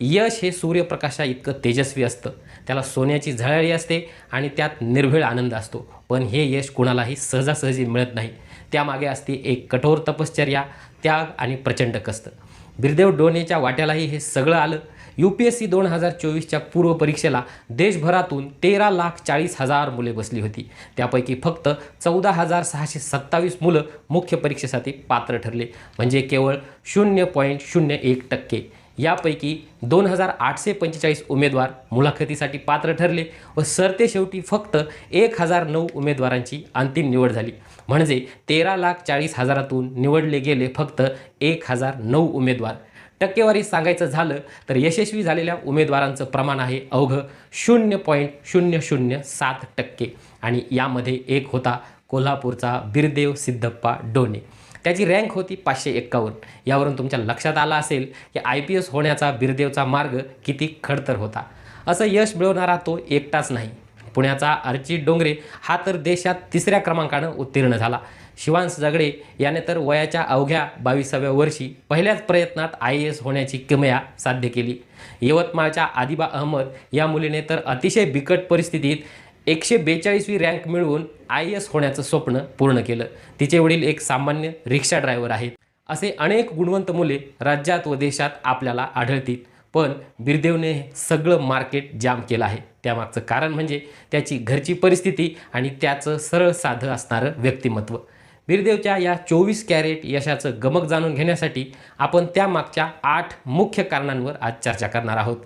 यश हे सूर्यप्रकाशा इतकं तेजस्वी असतं. त्याला सोन्याची झळाळी असते आणि त्यात निर्भीळ आनंद असतो. पण हे यश कुणालाही सहजासहजी मिळत नाही. त्यामागे असते एक कठोर तपश्चर्या त्याग आणि प्रचंड कष्ट. बिरदेव डोनेच्या वाट्यालाही हे सगळं आलं. यू पी एस सी दोन हजार चोवीसच्या पूर्व परीक्षेला देशभरातून तेरा लाख चाळीस हजार मुले बसली होती. त्यापैकी फक्त चौदा हजार सहाशे सत्तावीस मुलं मुख्य परीक्षेसाठी पात्र ठरले. म्हणजे केवळ शून्य पॉईंट शून्य एक टक्के. यापैकी दोन हजार आठशे पंचेचाळीस उमेदवार मुलाखतीसाठी पात्र ठरले व सरते शेवटी फक्त एक हजार नऊ उमेदवारांची अंतिम निवड झाली. म्हणजे तेरा लाख चाळीस हजारातून निवडले गेले फक्त एक हजार नऊ उमेदवार. टक्केवारी सांगायचं झालं तर यशस्वी झालेल्या उमेदवारांचं प्रमाण आहे अवघं शून्य पॉईंट शून्य शून्य सात टक्के. आणि यामध्ये एक होता कोल्हापूरचा बिरदेव सिद्धप्पा डोने त्याची रँक होती पाचशे एक्कावन्न. यावरून तुमच्या लक्षात आलं असेल की आय पी एस होण्याचा बिरदेवचा मार्ग किती खडतर होता. असं यश मिळवणारा तो एकटाच नाही. पुण्याचा अर्चित डोंगरे हा तर देशात तिसऱ्या क्रमांकानं उत्तीर्ण झाला. शिवांश जगडे याने तर वयाच्या अवघ्या बावीसाव्या वर्षी पहिल्याच प्रयत्नात आय ए एस होण्याची किमया साध्य केली. यवतमाळच्या आदिबा अहमद या मुलीने तर अतिशय बिकट परिस्थितीत एकशे बेचाळीसवी रँक मिळवून आय एस होण्याचं स्वप्न पूर्ण केलं. तिचे वडील एक सामान्य रिक्षा ड्रायव्हर आहेत. असे अनेक गुणवंत मुले राज्यात व देशात आपल्याला आढळतील. पण बिरदेवने सगळं मार्केट जाम केलं आहे. त्यामागचं कारण म्हणजे त्याची घरची परिस्थिती आणि त्याचं सरळ साधं असणारं व्यक्तिमत्व. बिरदेवच्या या चोवीस कॅरेट यशाचं गमक जाणून घेण्यासाठी आपण त्यामागच्या आठ मुख्य कारणांवर आज चर्चा करणार आहोत.